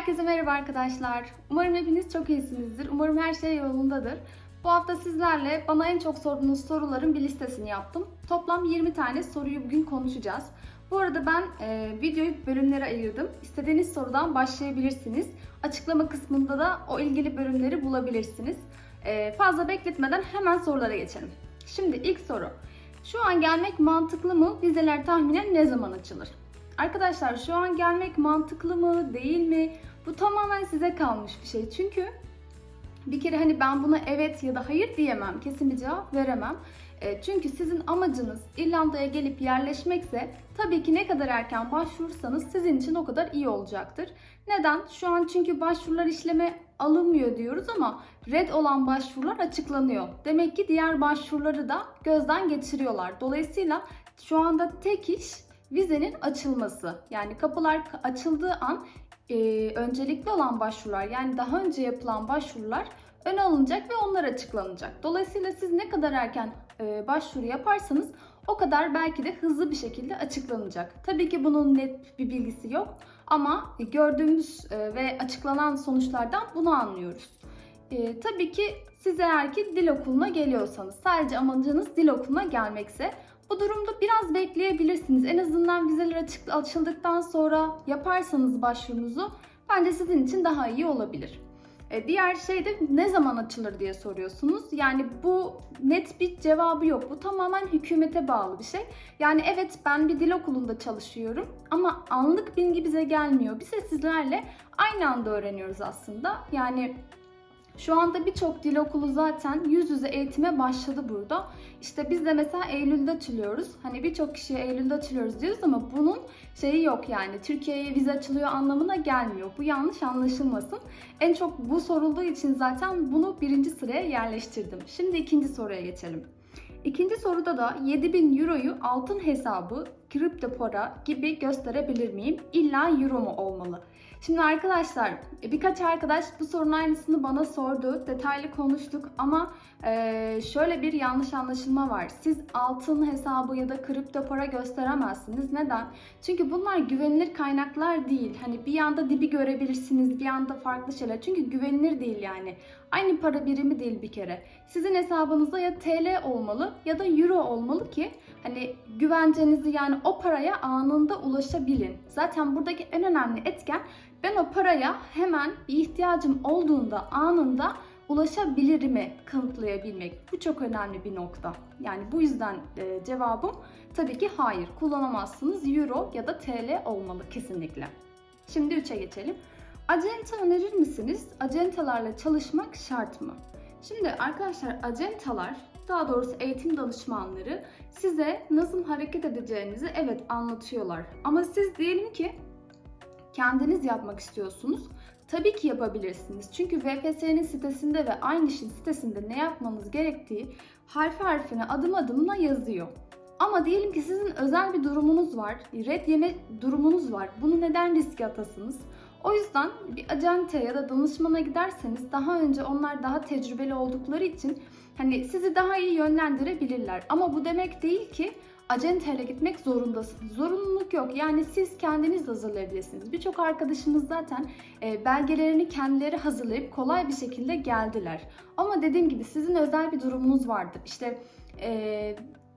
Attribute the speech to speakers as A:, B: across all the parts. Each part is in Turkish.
A: Herkese merhaba arkadaşlar. Umarım hepiniz çok iyisinizdir. Umarım her şey yolundadır. Bu hafta sizlerle bana en çok sorduğunuz soruların bir listesini yaptım. Toplam 20 tane soruyu bugün konuşacağız. Bu arada ben e, videoyu bölümlere ayırdım. İstediğiniz sorudan başlayabilirsiniz. Açıklama kısmında da o ilgili bölümleri bulabilirsiniz. E, fazla bekletmeden hemen sorulara geçelim. Şimdi ilk soru. Şu an gelmek mantıklı mı? Vizeler tahminen ne zaman açılır? Arkadaşlar şu an gelmek mantıklı mı değil mi? Bu tamamen size kalmış bir şey. Çünkü bir kere hani ben buna evet ya da hayır diyemem. Kesin bir cevap veremem. E, çünkü sizin amacınız İrlanda'ya gelip yerleşmekse tabii ki ne kadar erken başvurursanız sizin için o kadar iyi olacaktır. Neden? Şu an çünkü başvurular işleme alınmıyor diyoruz ama red olan başvurular açıklanıyor. Demek ki diğer başvuruları da gözden geçiriyorlar. Dolayısıyla şu anda tek iş vizenin açılması. Yani kapılar açıldığı an e, öncelikli olan başvurular yani daha önce yapılan başvurular öne alınacak ve onlar açıklanacak. Dolayısıyla siz ne kadar erken e, başvuru yaparsanız o kadar belki de hızlı bir şekilde açıklanacak. Tabii ki bunun net bir bilgisi yok ama gördüğümüz e, ve açıklanan sonuçlardan bunu anlıyoruz. E, tabii ki siz eğer ki dil okuluna geliyorsanız, sadece amacınız dil okuluna gelmekse bu durumda biraz bekleyebilirsiniz. En azından vizeler açık, açıldıktan sonra yaparsanız başvurunuzu bence sizin için daha iyi olabilir. E, diğer şey de ne zaman açılır diye soruyorsunuz. Yani bu net bir cevabı yok. Bu tamamen hükümete bağlı bir şey. Yani evet ben bir dil okulunda çalışıyorum ama anlık bilgi bize gelmiyor. Biz de sizlerle aynı anda öğreniyoruz aslında. Yani şu anda birçok dil okulu zaten yüz yüze eğitime başladı burada. İşte biz de mesela Eylül'de açılıyoruz. Hani birçok kişiye Eylül'de açılıyoruz diyoruz ama bunun şeyi yok yani. Türkiye'ye vize açılıyor anlamına gelmiyor. Bu yanlış anlaşılmasın. En çok bu sorulduğu için zaten bunu birinci sıraya yerleştirdim. Şimdi ikinci soruya geçelim. İkinci soruda da 7000 euroyu altın hesabı, kripto para gibi gösterebilir miyim? İlla euro mu olmalı? Şimdi arkadaşlar birkaç arkadaş bu sorunun aynısını bana sordu. Detaylı konuştuk ama e, şöyle bir yanlış anlaşılma var. Siz altın hesabı ya da kripto para gösteremezsiniz. Neden? Çünkü bunlar güvenilir kaynaklar değil. Hani bir yanda dibi görebilirsiniz, bir yanda farklı şeyler. Çünkü güvenilir değil yani. Aynı para birimi değil bir kere. Sizin hesabınızda ya TL olmalı ya da euro olmalı ki hani güvencenizi yani o paraya anında ulaşabilin. Zaten buradaki en önemli etken ben o paraya hemen bir ihtiyacım olduğunda anında ulaşabilirimi kanıtlayabilmek. Bu çok önemli bir nokta. Yani bu yüzden e, cevabım tabii ki hayır. Kullanamazsınız. Euro ya da TL olmalı kesinlikle. Şimdi 3'e geçelim. Acenta önerir misiniz? Acentalarla çalışmak şart mı? Şimdi arkadaşlar acentalar daha doğrusu eğitim danışmanları size nasıl hareket edeceğinizi evet anlatıyorlar. Ama siz diyelim ki kendiniz yapmak istiyorsunuz. Tabii ki yapabilirsiniz. Çünkü VPS'nin sitesinde ve aynı işin sitesinde ne yapmanız gerektiği harfi harfine adım adımına yazıyor. Ama diyelim ki sizin özel bir durumunuz var, red yeme durumunuz var. Bunu neden riske atasınız? O yüzden bir acente ya da danışmana giderseniz daha önce onlar daha tecrübeli oldukları için hani sizi daha iyi yönlendirebilirler. Ama bu demek değil ki acenteyle gitmek zorundasınız. Zorunluluk yok. Yani siz kendiniz hazırlayabilirsiniz. Birçok arkadaşımız zaten e, belgelerini kendileri hazırlayıp kolay bir şekilde geldiler. Ama dediğim gibi sizin özel bir durumunuz vardır. İşte e,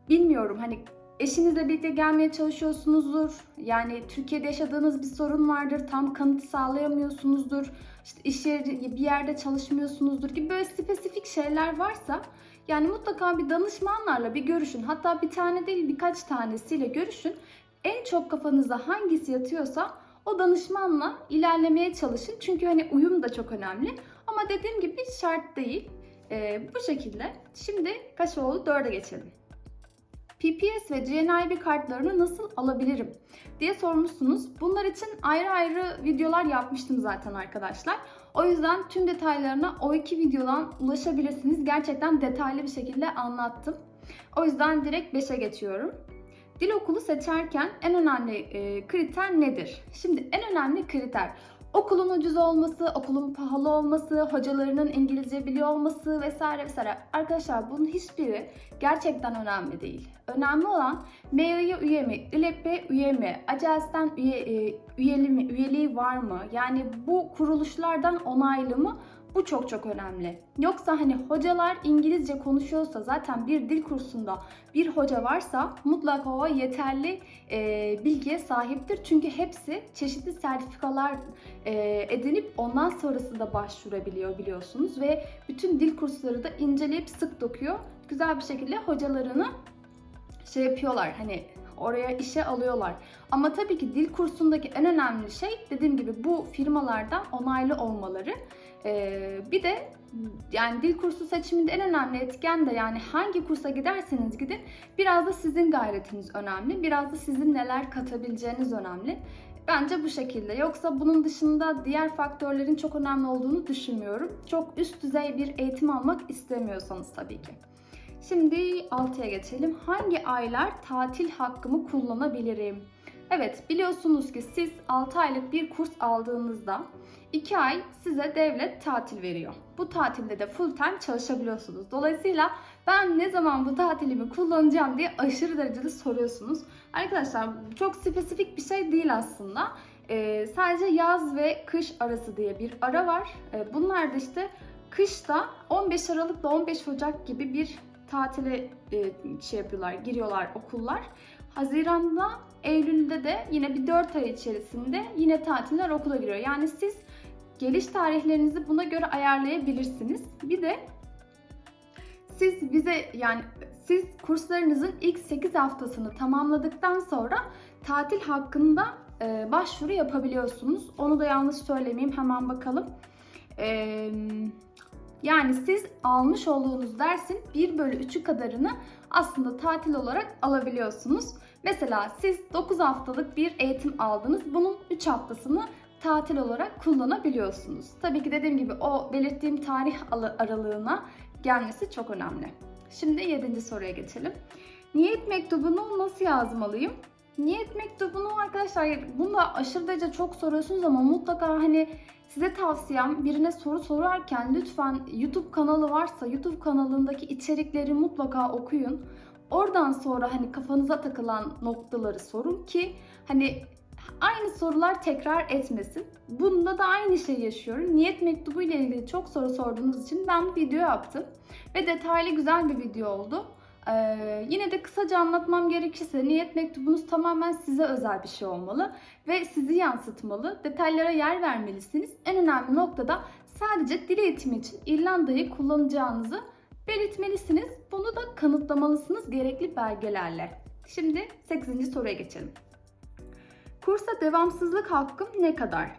A: bilmiyorum hani Eşinizle birlikte gelmeye çalışıyorsunuzdur. Yani Türkiye'de yaşadığınız bir sorun vardır. Tam kanıt sağlayamıyorsunuzdur. İşte iş yeri bir yerde çalışmıyorsunuzdur gibi böyle spesifik şeyler varsa yani mutlaka bir danışmanlarla bir görüşün. Hatta bir tane değil birkaç tanesiyle görüşün. En çok kafanıza hangisi yatıyorsa o danışmanla ilerlemeye çalışın. Çünkü hani uyum da çok önemli. Ama dediğim gibi şart değil. Ee, bu şekilde. Şimdi kaç oldu? 4'e geçelim. PPS ve GNIB kartlarını nasıl alabilirim diye sormuşsunuz. Bunlar için ayrı ayrı videolar yapmıştım zaten arkadaşlar. O yüzden tüm detaylarına o iki videodan ulaşabilirsiniz. Gerçekten detaylı bir şekilde anlattım. O yüzden direkt 5'e geçiyorum. Dil okulu seçerken en önemli e, kriter nedir? Şimdi en önemli kriter okulun ucuz olması, okulun pahalı olması, hocalarının İngilizce biliyor olması vesaire vesaire. Arkadaşlar bunun hiçbiri gerçekten önemli değil. Önemli olan MEA'ya üye mi, ILEP'e üye mi, ACELS'ten üye, e, üyeli mi, üyeliği var mı? Yani bu kuruluşlardan onaylı mı? Bu çok çok önemli. Yoksa hani hocalar İngilizce konuşuyorsa zaten bir dil kursunda bir hoca varsa mutlaka o yeterli e, bilgiye sahiptir. Çünkü hepsi çeşitli sertifikalar e, edinip ondan sonrası da başvurabiliyor biliyorsunuz. Ve bütün dil kursları da inceleyip sık dokuyor. Güzel bir şekilde hocalarını şey yapıyorlar hani oraya işe alıyorlar. Ama tabii ki dil kursundaki en önemli şey dediğim gibi bu firmalardan onaylı olmaları. Ee, bir de yani dil kursu seçiminde en önemli etken de yani hangi kursa giderseniz gidin biraz da sizin gayretiniz önemli. Biraz da sizin neler katabileceğiniz önemli. Bence bu şekilde. Yoksa bunun dışında diğer faktörlerin çok önemli olduğunu düşünmüyorum. Çok üst düzey bir eğitim almak istemiyorsanız tabii ki. Şimdi 6'ya geçelim. Hangi aylar tatil hakkımı kullanabilirim? Evet biliyorsunuz ki siz 6 aylık bir kurs aldığınızda 2 ay size devlet tatil veriyor. Bu tatilde de full time çalışabiliyorsunuz. Dolayısıyla ben ne zaman bu tatilimi kullanacağım diye aşırı derecede soruyorsunuz. Arkadaşlar çok spesifik bir şey değil aslında. Ee, sadece yaz ve kış arası diye bir ara var. Ee, bunlar da işte kışta 15 Aralık ile 15 Ocak gibi bir tatile e, şey yapıyorlar, giriyorlar okullar. Haziranda, Eylül'de de yine bir 4 ay içerisinde yine tatiller okula giriyor. Yani siz geliş tarihlerinizi buna göre ayarlayabilirsiniz. Bir de siz bize yani siz kurslarınızın ilk 8 haftasını tamamladıktan sonra tatil hakkında e, başvuru yapabiliyorsunuz. Onu da yanlış söylemeyeyim hemen bakalım. Eee yani siz almış olduğunuz dersin 1 bölü 3'ü kadarını aslında tatil olarak alabiliyorsunuz. Mesela siz 9 haftalık bir eğitim aldınız. Bunun 3 haftasını tatil olarak kullanabiliyorsunuz. Tabii ki dediğim gibi o belirttiğim tarih aralığına gelmesi çok önemli. Şimdi 7. soruya geçelim. Niyet mektubunu nasıl yazmalıyım? Niyet mektubunu arkadaşlar bunu da aşırı derece çok soruyorsunuz ama mutlaka hani size tavsiyem birine soru sorarken lütfen YouTube kanalı varsa YouTube kanalındaki içerikleri mutlaka okuyun. Oradan sonra hani kafanıza takılan noktaları sorun ki hani aynı sorular tekrar etmesin. Bunda da aynı şeyi yaşıyorum. Niyet mektubu ile ilgili çok soru sorduğunuz için ben bir video yaptım. Ve detaylı güzel bir video oldu. Ee, yine de kısaca anlatmam gerekirse niyet mektubunuz tamamen size özel bir şey olmalı ve sizi yansıtmalı. Detaylara yer vermelisiniz. En önemli noktada sadece dil eğitimi için İrlanda'yı kullanacağınızı belirtmelisiniz. Bunu da kanıtlamalısınız gerekli belgelerle. Şimdi 8. soruya geçelim. Kursa devamsızlık hakkım ne kadar?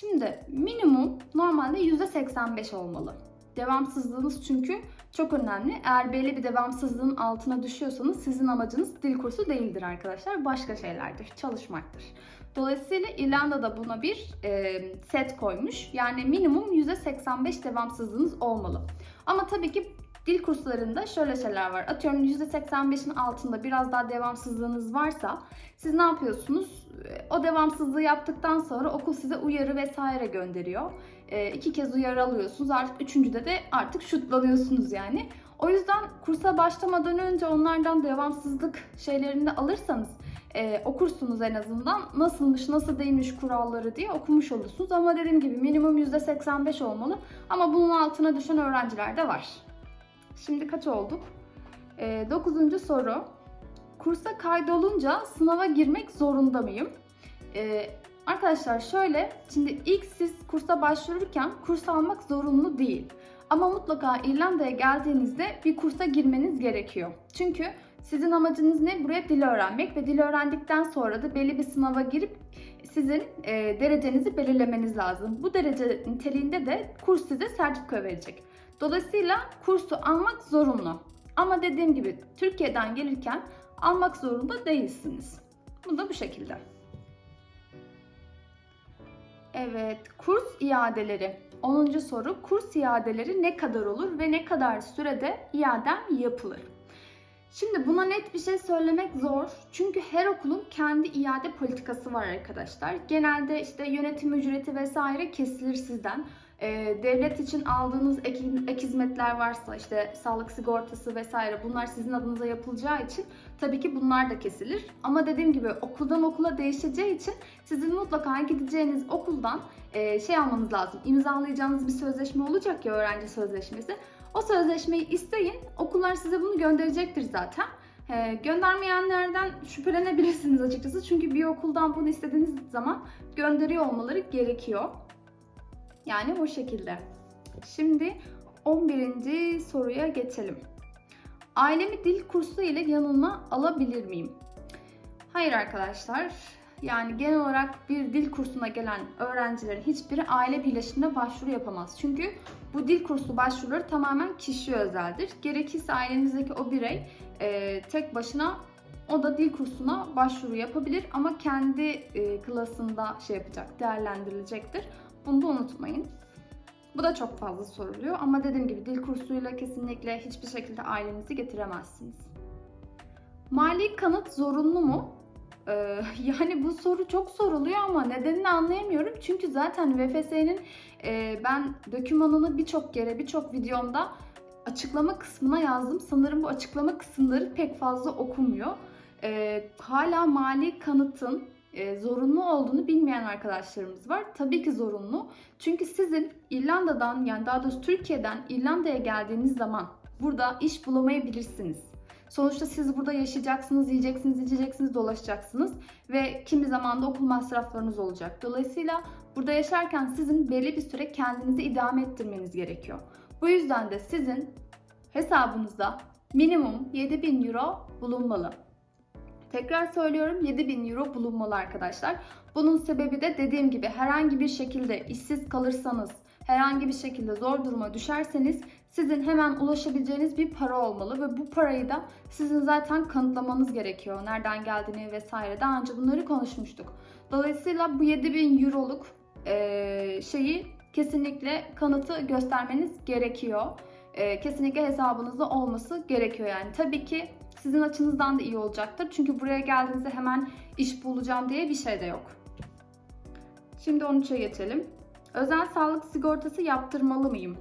A: Şimdi minimum normalde %85 olmalı. Devamsızlığınız çünkü çok önemli. Eğer belli bir devamsızlığın altına düşüyorsanız sizin amacınız dil kursu değildir arkadaşlar. Başka şeylerdir, çalışmaktır. Dolayısıyla İrlanda'da buna bir e, set koymuş. Yani minimum %85 devamsızlığınız olmalı. Ama tabii ki dil kurslarında şöyle şeyler var. Atıyorum %85'in altında biraz daha devamsızlığınız varsa siz ne yapıyorsunuz? O devamsızlığı yaptıktan sonra okul size uyarı vesaire gönderiyor. E, iki kez uyarı alıyorsunuz. Artık üçüncüde de artık şutlanıyorsunuz yani. O yüzden kursa başlamadan önce onlardan devamsızlık şeylerini de alırsanız e, okursunuz en azından. Nasılmış, nasıl değilmiş kuralları diye okumuş olursunuz. Ama dediğim gibi minimum %85 olmalı. Ama bunun altına düşen öğrenciler de var. Şimdi kaç olduk? E, dokuzuncu soru. Kursa kaydolunca sınava girmek zorunda mıyım? E, arkadaşlar şöyle, şimdi ilk siz kursa başvururken kurs almak zorunlu değil. Ama mutlaka İrlanda'ya geldiğinizde bir kursa girmeniz gerekiyor. Çünkü sizin amacınız ne? Buraya dil öğrenmek ve dil öğrendikten sonra da belli bir sınava girip sizin e, derecenizi belirlemeniz lazım. Bu derece niteliğinde de kurs size sertifika verecek. Dolayısıyla kursu almak zorunlu. Ama dediğim gibi Türkiye'den gelirken almak zorunda değilsiniz. Bu da bu şekilde. Evet, kurs iadeleri. 10. soru. Kurs iadeleri ne kadar olur ve ne kadar sürede iadem yapılır? Şimdi buna net bir şey söylemek zor. Çünkü her okulun kendi iade politikası var arkadaşlar. Genelde işte yönetim ücreti vesaire kesilir sizden. E, devlet için aldığınız ek, ek hizmetler varsa işte sağlık sigortası vesaire bunlar sizin adınıza yapılacağı için tabii ki bunlar da kesilir. Ama dediğim gibi okuldan okula değişeceği için sizin mutlaka gideceğiniz okuldan e, şey almanız lazım. İmzalayacağınız bir sözleşme olacak ya öğrenci sözleşmesi. O sözleşmeyi isteyin. Okullar size bunu gönderecektir zaten. E, göndermeyenlerden şüphelenebilirsiniz açıkçası. Çünkü bir okuldan bunu istediğiniz zaman gönderiyor olmaları gerekiyor. Yani bu şekilde. Şimdi 11. soruya geçelim. Ailemi dil kursu ile yanıma alabilir miyim? Hayır arkadaşlar. Yani genel olarak bir dil kursuna gelen öğrencilerin hiçbiri aile birleşimine başvuru yapamaz. Çünkü bu dil kursu başvuruları tamamen kişiye özeldir. Gerekirse ailenizdeki o birey e, tek başına o da dil kursuna başvuru yapabilir ama kendi e, klasında şey yapacak, değerlendirilecektir. Bunu da unutmayın. Bu da çok fazla soruluyor ama dediğim gibi dil kursuyla kesinlikle hiçbir şekilde ailenizi getiremezsiniz. Mali kanıt zorunlu mu? Ee, yani bu soru çok soruluyor ama nedenini anlayamıyorum. Çünkü zaten VFS'nin e, ben dokümanını birçok kere birçok videomda açıklama kısmına yazdım. Sanırım bu açıklama kısımları pek fazla okumuyor. Ee, hala mali kanıtın e, zorunlu olduğunu bilmeyen arkadaşlarımız var. Tabii ki zorunlu. Çünkü sizin İrlanda'dan yani daha doğrusu Türkiye'den İrlanda'ya geldiğiniz zaman burada iş bulamayabilirsiniz. Sonuçta siz burada yaşayacaksınız, yiyeceksiniz, içeceksiniz, dolaşacaksınız ve kimi zaman da okul masraflarınız olacak. Dolayısıyla burada yaşarken sizin belli bir süre kendinizi idame ettirmeniz gerekiyor. Bu yüzden de sizin hesabınızda minimum 7000 euro bulunmalı. Tekrar söylüyorum 7000 euro bulunmalı arkadaşlar. Bunun sebebi de dediğim gibi herhangi bir şekilde işsiz kalırsanız, herhangi bir şekilde zor duruma düşerseniz sizin hemen ulaşabileceğiniz bir para olmalı ve bu parayı da sizin zaten kanıtlamanız gerekiyor. Nereden geldiğini vesaire. Daha önce bunları konuşmuştuk. Dolayısıyla bu 7000 euroluk şeyi kesinlikle kanıtı göstermeniz gerekiyor. Kesinlikle hesabınızda olması gerekiyor yani. Tabii ki sizin açınızdan da iyi olacaktır. Çünkü buraya geldiğinizde hemen iş bulacağım diye bir şey de yok. Şimdi 13'e geçelim. Özel sağlık sigortası yaptırmalı mıyım?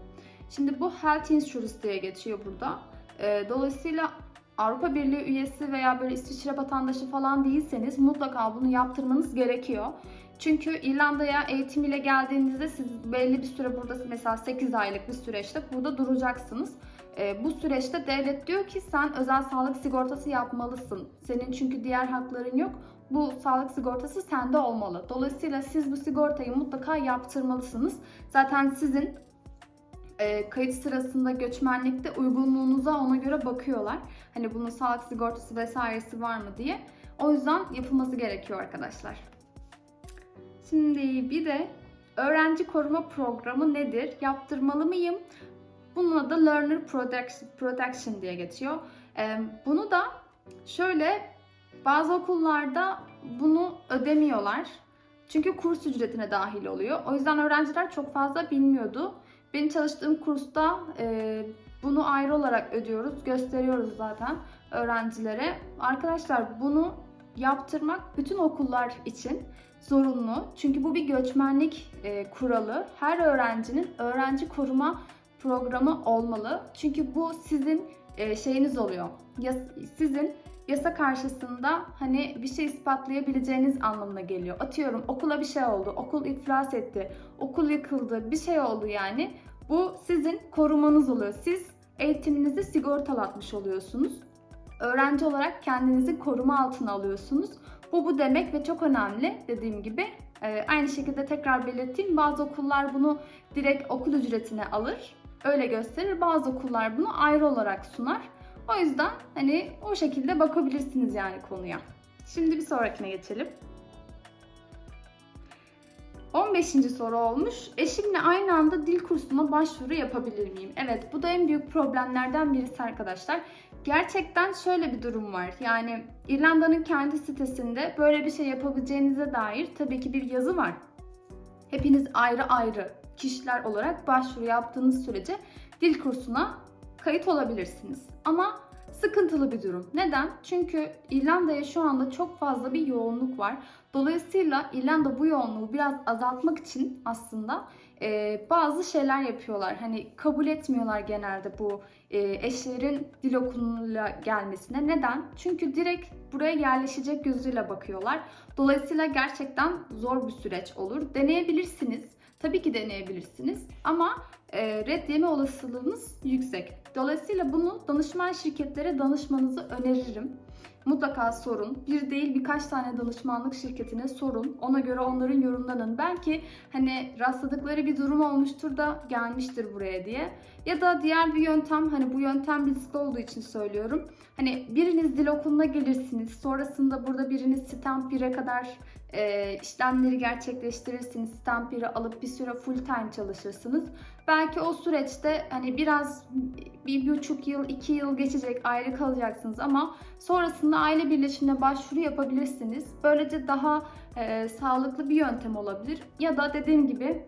A: Şimdi bu Health Insurance diye geçiyor burada. Ee, dolayısıyla Avrupa Birliği üyesi veya böyle İsviçre vatandaşı falan değilseniz mutlaka bunu yaptırmanız gerekiyor. Çünkü İrlanda'ya eğitim ile geldiğinizde siz belli bir süre burada mesela 8 aylık bir süreçte burada duracaksınız. E, bu süreçte devlet diyor ki sen özel sağlık sigortası yapmalısın. Senin çünkü diğer hakların yok. Bu sağlık sigortası sende olmalı. Dolayısıyla siz bu sigortayı mutlaka yaptırmalısınız. Zaten sizin e, kayıt sırasında göçmenlikte uygunluğunuza ona göre bakıyorlar. Hani bunun sağlık sigortası vesairesi var mı diye. O yüzden yapılması gerekiyor arkadaşlar. Şimdi bir de öğrenci koruma programı nedir? Yaptırmalı mıyım? Bunun adı Learner Protection, diye geçiyor. Bunu da şöyle bazı okullarda bunu ödemiyorlar. Çünkü kurs ücretine dahil oluyor. O yüzden öğrenciler çok fazla bilmiyordu. Benim çalıştığım kursta bunu ayrı olarak ödüyoruz. Gösteriyoruz zaten öğrencilere. Arkadaşlar bunu yaptırmak bütün okullar için zorunlu. Çünkü bu bir göçmenlik kuralı. Her öğrencinin öğrenci koruma programı olmalı. Çünkü bu sizin e, şeyiniz oluyor. Sizin yasa karşısında hani bir şey ispatlayabileceğiniz anlamına geliyor. Atıyorum okula bir şey oldu, okul iflas etti, okul yıkıldı, bir şey oldu yani. Bu sizin korumanız oluyor. Siz eğitiminizi sigortalatmış oluyorsunuz. Öğrenci olarak kendinizi koruma altına alıyorsunuz. Bu bu demek ve çok önemli dediğim gibi. Ee, aynı şekilde tekrar belirteyim bazı okullar bunu direkt okul ücretine alır. Öyle gösterir. Bazı okullar bunu ayrı olarak sunar. O yüzden hani o şekilde bakabilirsiniz yani konuya. Şimdi bir sonrakine geçelim. 15. soru olmuş. Eşimle aynı anda dil kursuna başvuru yapabilir miyim? Evet bu da en büyük problemlerden birisi arkadaşlar. Gerçekten şöyle bir durum var. Yani İrlanda'nın kendi sitesinde böyle bir şey yapabileceğinize dair tabii ki bir yazı var. Hepiniz ayrı ayrı kişiler olarak başvuru yaptığınız sürece dil kursuna kayıt olabilirsiniz. Ama sıkıntılı bir durum. Neden? Çünkü İrlanda'ya şu anda çok fazla bir yoğunluk var. Dolayısıyla İrlanda bu yoğunluğu biraz azaltmak için aslında e, bazı şeyler yapıyorlar. Hani kabul etmiyorlar genelde bu e, eşlerin dil okuluyla gelmesine. Neden? Çünkü direkt buraya yerleşecek gözüyle bakıyorlar. Dolayısıyla gerçekten zor bir süreç olur. Deneyebilirsiniz. Tabii ki deneyebilirsiniz ama e, red yeme olasılığınız yüksek. Dolayısıyla bunu danışman şirketlere danışmanızı öneririm. Mutlaka sorun. Bir değil birkaç tane danışmanlık şirketine sorun. Ona göre onların yorumlanın. Belki hani rastladıkları bir durum olmuştur da gelmiştir buraya diye. Ya da diğer bir yöntem hani bu yöntem riskli olduğu için söylüyorum. Hani biriniz dil okuluna gelirsiniz. Sonrasında burada biriniz stamp 1'e kadar e, işlemleri gerçekleştirirsiniz. Stamp 1'i alıp bir süre full time çalışırsınız. Belki o süreçte hani biraz bir buçuk yıl, iki yıl geçecek ayrı kalacaksınız ama sonrasında aile birleşimine başvuru yapabilirsiniz. Böylece daha e, sağlıklı bir yöntem olabilir. Ya da dediğim gibi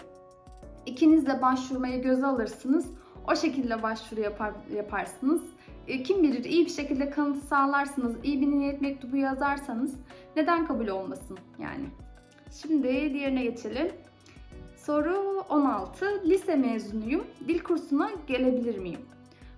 A: ikiniz de başvurmayı göze alırsınız. O şekilde başvuru yapar, yaparsınız. E, kim bilir iyi bir şekilde kanıt sağlarsınız, iyi bir niyet mektubu yazarsanız neden kabul olmasın yani. Şimdi diğerine geçelim. Soru 16. Lise mezunuyum. Dil kursuna gelebilir miyim?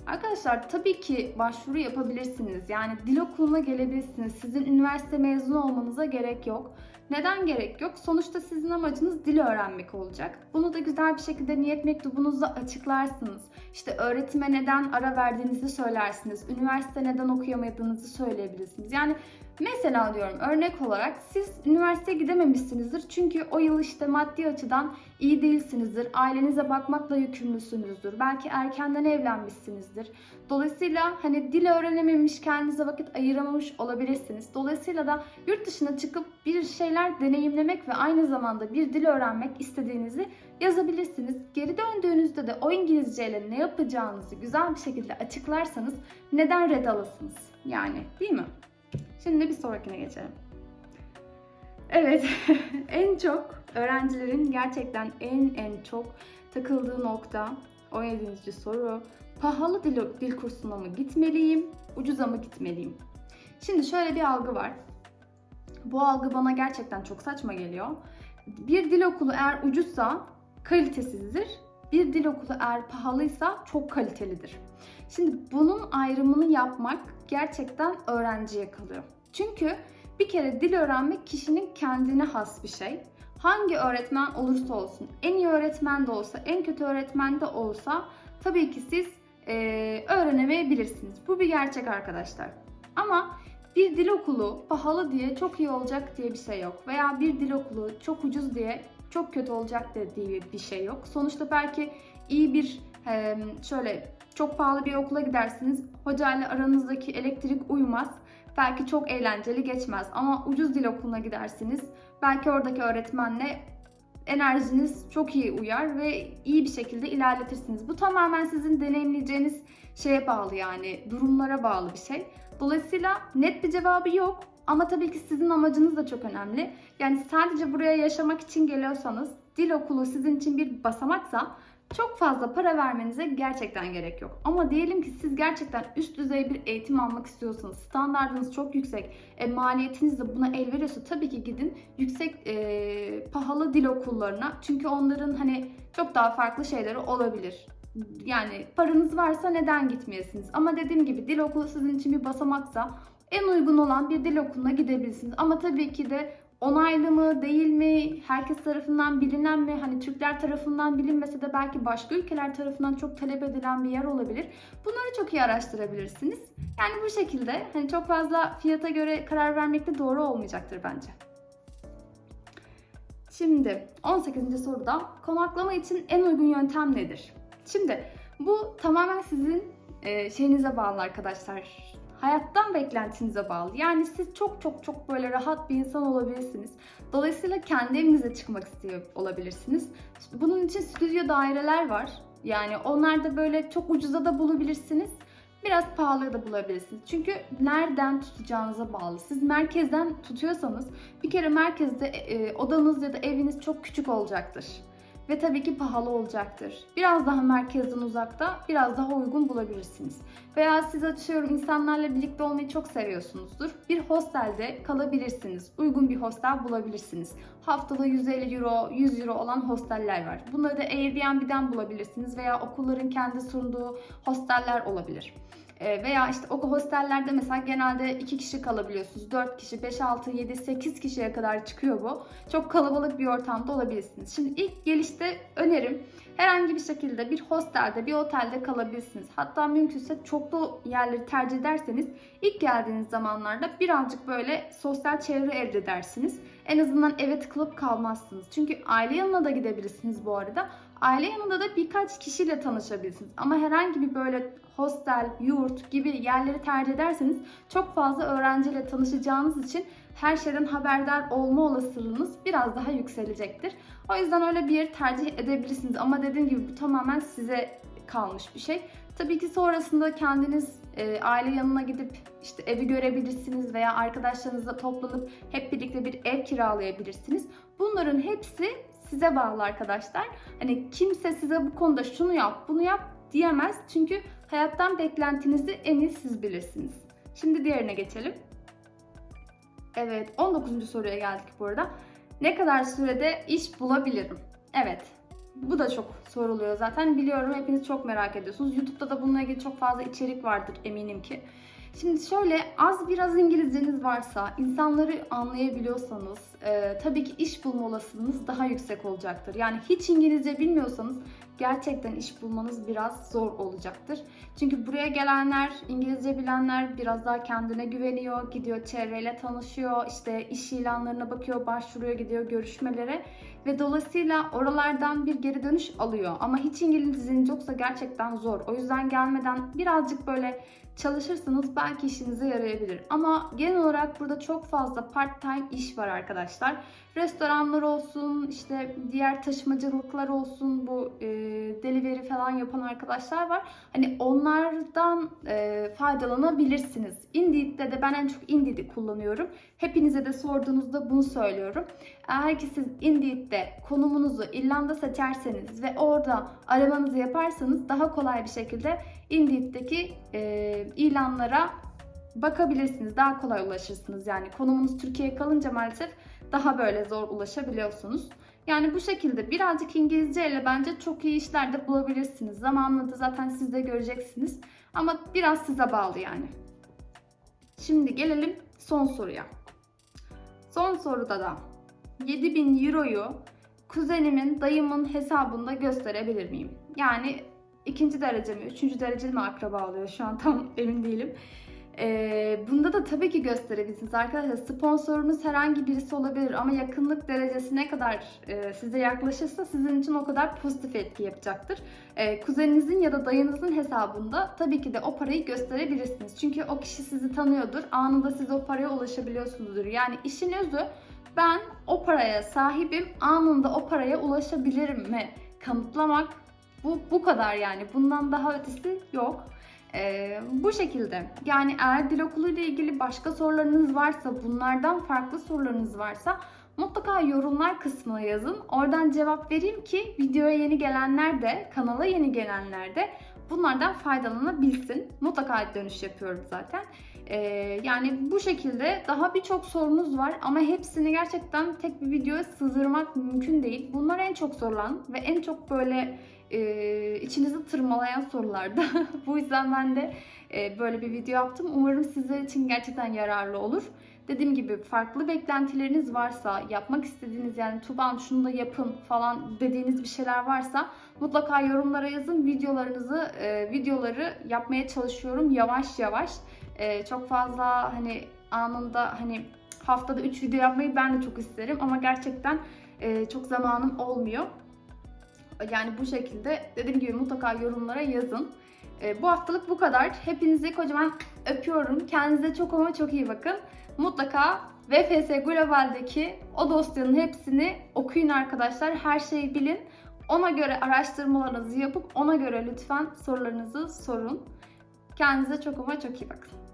A: Arkadaşlar tabii ki başvuru yapabilirsiniz. Yani dil okuluna gelebilirsiniz. Sizin üniversite mezunu olmanıza gerek yok. Neden gerek yok? Sonuçta sizin amacınız dil öğrenmek olacak. Bunu da güzel bir şekilde niyet mektubunuzda açıklarsınız. İşte öğretime neden ara verdiğinizi söylersiniz. Üniversite neden okuyamadığınızı söyleyebilirsiniz. Yani Mesela diyorum örnek olarak siz üniversiteye gidememişsinizdir çünkü o yıl işte maddi açıdan iyi değilsinizdir. Ailenize bakmakla yükümlüsünüzdür. Belki erkenden evlenmişsinizdir. Dolayısıyla hani dil öğrenememiş, kendinize vakit ayıramamış olabilirsiniz. Dolayısıyla da yurt dışına çıkıp bir şeyler deneyimlemek ve aynı zamanda bir dil öğrenmek istediğinizi yazabilirsiniz. Geri döndüğünüzde de o İngilizceyle ne yapacağınızı güzel bir şekilde açıklarsanız neden red alasınız? Yani değil mi? Şimdi bir sonrakine geçelim. Evet, en çok öğrencilerin gerçekten en en çok takıldığı nokta 17. soru. Pahalı dil, dil kursuna mı gitmeliyim, ucuza mı gitmeliyim? Şimdi şöyle bir algı var. Bu algı bana gerçekten çok saçma geliyor. Bir dil okulu eğer ucuzsa kalitesizdir. Bir dil okulu eğer pahalıysa çok kalitelidir. Şimdi bunun ayrımını yapmak gerçekten öğrenciye kalıyor. Çünkü bir kere dil öğrenmek kişinin kendine has bir şey. Hangi öğretmen olursa olsun, en iyi öğretmen de olsa, en kötü öğretmen de olsa tabii ki siz e, öğrenemeyebilirsiniz. Bu bir gerçek arkadaşlar. Ama bir dil okulu pahalı diye çok iyi olacak diye bir şey yok. Veya bir dil okulu çok ucuz diye çok kötü olacak diye bir şey yok. Sonuçta belki iyi bir şöyle çok pahalı bir okula gidersiniz. Hocayla aranızdaki elektrik uymaz. Belki çok eğlenceli geçmez ama ucuz dil okuluna gidersiniz. Belki oradaki öğretmenle enerjiniz çok iyi uyar ve iyi bir şekilde ilerletirsiniz. Bu tamamen sizin deneyimleyeceğiniz şeye bağlı yani durumlara bağlı bir şey. Dolayısıyla net bir cevabı yok ama tabii ki sizin amacınız da çok önemli. Yani sadece buraya yaşamak için geliyorsanız dil okulu sizin için bir basamaksa çok fazla para vermenize gerçekten gerek yok. Ama diyelim ki siz gerçekten üst düzey bir eğitim almak istiyorsanız, standartınız çok yüksek, e, maliyetiniz de buna el veriyorsa tabii ki gidin yüksek e, pahalı dil okullarına. Çünkü onların hani çok daha farklı şeyleri olabilir. Yani paranız varsa neden gitmeyesiniz? Ama dediğim gibi dil okulu sizin için bir basamaksa en uygun olan bir dil okuluna gidebilirsiniz. Ama tabii ki de onaylı mı değil mi, herkes tarafından bilinen mi, hani Türkler tarafından bilinmese de belki başka ülkeler tarafından çok talep edilen bir yer olabilir. Bunları çok iyi araştırabilirsiniz. Yani bu şekilde hani çok fazla fiyata göre karar vermek de doğru olmayacaktır bence. Şimdi 18. soruda konaklama için en uygun yöntem nedir? Şimdi bu tamamen sizin şeyinize bağlı arkadaşlar hayattan beklentinize bağlı. Yani siz çok çok çok böyle rahat bir insan olabilirsiniz. Dolayısıyla kendi evinize çıkmak istiyor olabilirsiniz. Bunun için stüdyo daireler var. Yani onlarda böyle çok ucuza da bulabilirsiniz. Biraz pahalı da bulabilirsiniz. Çünkü nereden tutacağınıza bağlı. Siz merkezden tutuyorsanız bir kere merkezde e, odanız ya da eviniz çok küçük olacaktır. Ve tabii ki pahalı olacaktır. Biraz daha merkezden uzakta, biraz daha uygun bulabilirsiniz. Veya siz açıyorum insanlarla birlikte olmayı çok seviyorsunuzdur. Bir hostelde kalabilirsiniz. Uygun bir hostel bulabilirsiniz. Haftada 150 euro, 100 euro olan hosteller var. Bunları da Airbnb'den bulabilirsiniz veya okulların kendi sunduğu hosteller olabilir. E, veya işte o hostellerde mesela genelde 2 kişi kalabiliyorsunuz. 4 kişi, 5, 6, 7, 8 kişiye kadar çıkıyor bu. Çok kalabalık bir ortamda olabilirsiniz. Şimdi ilk gelişte önerim herhangi bir şekilde bir hostelde, bir otelde kalabilirsiniz. Hatta mümkünse çoklu yerleri tercih ederseniz ilk geldiğiniz zamanlarda birazcık böyle sosyal çevre elde edersiniz. En azından eve tıkılıp kalmazsınız. Çünkü aile yanına da gidebilirsiniz bu arada. Aile yanında da birkaç kişiyle tanışabilirsiniz. Ama herhangi bir böyle hostel, yurt gibi yerleri tercih ederseniz çok fazla öğrenciyle tanışacağınız için her şeyden haberdar olma olasılığınız biraz daha yükselecektir. O yüzden öyle bir yeri tercih edebilirsiniz. Ama dediğim gibi bu tamamen size kalmış bir şey. Tabii ki sonrasında kendiniz e, aile yanına gidip işte evi görebilirsiniz veya arkadaşlarınızla toplanıp hep birlikte bir ev kiralayabilirsiniz. Bunların hepsi size bağlı arkadaşlar. Hani kimse size bu konuda şunu yap, bunu yap diyemez. Çünkü hayattan beklentinizi en iyi siz bilirsiniz. Şimdi diğerine geçelim. Evet, 19. soruya geldik bu arada. Ne kadar sürede iş bulabilirim? Evet, bu da çok soruluyor zaten. Biliyorum hepiniz çok merak ediyorsunuz. YouTube'da da bununla ilgili çok fazla içerik vardır eminim ki. Şimdi şöyle az biraz İngilizceniz varsa, insanları anlayabiliyorsanız e, tabii ki iş bulma olasılığınız daha yüksek olacaktır. Yani hiç İngilizce bilmiyorsanız gerçekten iş bulmanız biraz zor olacaktır. Çünkü buraya gelenler, İngilizce bilenler biraz daha kendine güveniyor, gidiyor çevreyle tanışıyor, işte iş ilanlarına bakıyor, başvuruyor, gidiyor görüşmelere ve dolayısıyla oralardan bir geri dönüş alıyor. Ama hiç İngilizceniz yoksa gerçekten zor. O yüzden gelmeden birazcık böyle çalışırsanız belki işinize yarayabilir. Ama genel olarak burada çok fazla part time iş var arkadaşlar. Restoranlar olsun, işte diğer taşımacılıklar olsun, bu e, delivery falan yapan arkadaşlar var. Hani onlardan e, faydalanabilirsiniz. Indeed'de de ben en çok Indeed'i kullanıyorum. Hepinize de sorduğunuzda bunu söylüyorum. Eğer ki siz Indeed'de konumunuzu İrlanda seçerseniz ve orada aramanızı yaparsanız daha kolay bir şekilde Indeed'deki e, ilanlara bakabilirsiniz. Daha kolay ulaşırsınız. Yani konumunuz Türkiye'ye kalınca maalesef daha böyle zor ulaşabiliyorsunuz. Yani bu şekilde birazcık İngilizce ile bence çok iyi işler de bulabilirsiniz. Zamanla da zaten siz de göreceksiniz. Ama biraz size bağlı yani. Şimdi gelelim son soruya. Son soruda da 7000 euroyu kuzenimin, dayımın hesabında gösterebilir miyim? Yani ikinci derece mi, üçüncü derece mi akraba oluyor şu an tam emin değilim. Ee, bunda da tabii ki gösterebilirsiniz arkadaşlar. Sponsorunuz herhangi birisi olabilir ama yakınlık derecesi ne kadar e, size yaklaşırsa sizin için o kadar pozitif etki yapacaktır. Ee, kuzeninizin ya da dayınızın hesabında tabii ki de o parayı gösterebilirsiniz. Çünkü o kişi sizi tanıyordur. Anında siz o paraya ulaşabiliyorsunuzdur. Yani işin özü ben o paraya sahibim, anında o paraya ulaşabilirim mi kanıtlamak bu, bu kadar yani. Bundan daha ötesi yok. Ee, bu şekilde. Yani eğer dil okulu ile ilgili başka sorularınız varsa, bunlardan farklı sorularınız varsa mutlaka yorumlar kısmına yazın. Oradan cevap vereyim ki videoya yeni gelenler de, kanala yeni gelenler de bunlardan faydalanabilsin. Mutlaka dönüş yapıyorum zaten. Ee, yani bu şekilde daha birçok sorunuz var ama hepsini gerçekten tek bir videoya sığdırmak mümkün değil. Bunlar en çok sorulan ve en çok böyle e, içinizi tırmalayan sorulardı. Bu yüzden ben de e, böyle bir video yaptım. Umarım sizler için gerçekten yararlı olur. Dediğim gibi farklı beklentileriniz varsa, yapmak istediğiniz yani Tuban şunu da yapın falan dediğiniz bir şeyler varsa mutlaka yorumlara yazın. Videolarınızı, e, videoları yapmaya çalışıyorum yavaş yavaş. E, çok fazla hani anında hani haftada 3 video yapmayı ben de çok isterim ama gerçekten e, çok zamanım olmuyor. Yani bu şekilde dediğim gibi mutlaka yorumlara yazın. E, bu haftalık bu kadar. Hepinizi kocaman öpüyorum. Kendinize çok ama çok iyi bakın. Mutlaka VFS Global'deki o dosyanın hepsini okuyun arkadaşlar. Her şeyi bilin. Ona göre araştırmalarınızı yapıp ona göre lütfen sorularınızı sorun. Kendinize çok ama çok iyi bakın.